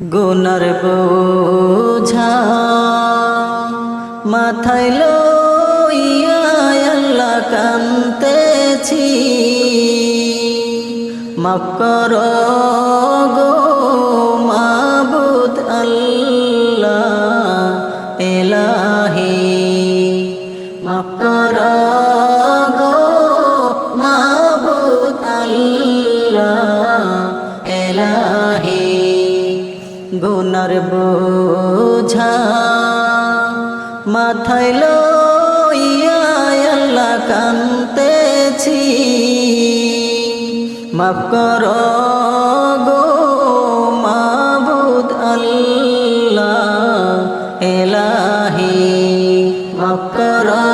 গুনার বোঝা। মাথায় লইয়া আল্লাহ কান্তেছি। মাফ কর গো মাবুদ আল্লাহ এলাহি। মাফ কর গো মাবুদ আল্লাহ গুনার বোঝা। মাথায় লইয়া আল্লাহ কান্তেছি। মাফ কর গো মাবুদ আল্লাহ এলাহি। মাফ কর।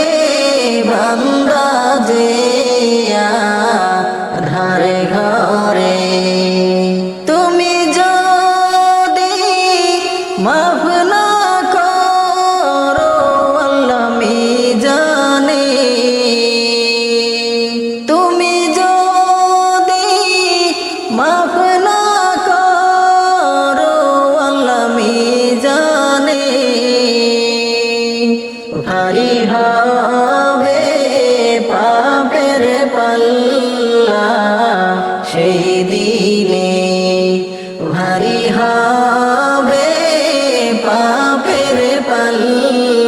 বান্দা যে ধারে ঘরে। তুমি যদি মাফ না করো জানে। তুমি যদি মাফ না করো ভারী হবে ভারী হবে পাপের পাল্লা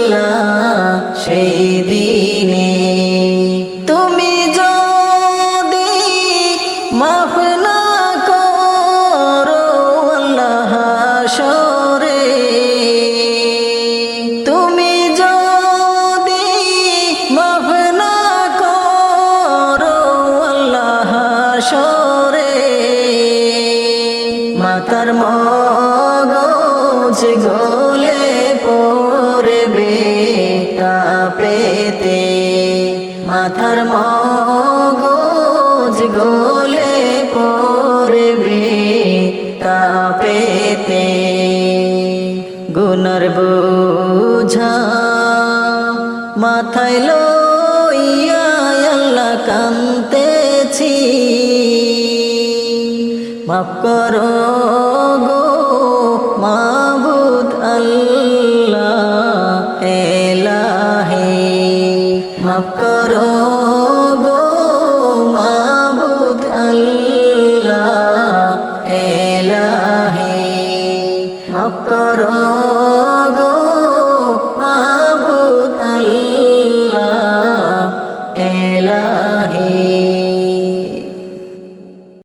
মাতার মগজ গলে পড়বে পেতে মাথার মগজ গলে পড়বে পেতে গুনার বোঝা মাথায় লইয়া কান্তেছি মাফ করো গো মাবুদ আল্লাহ।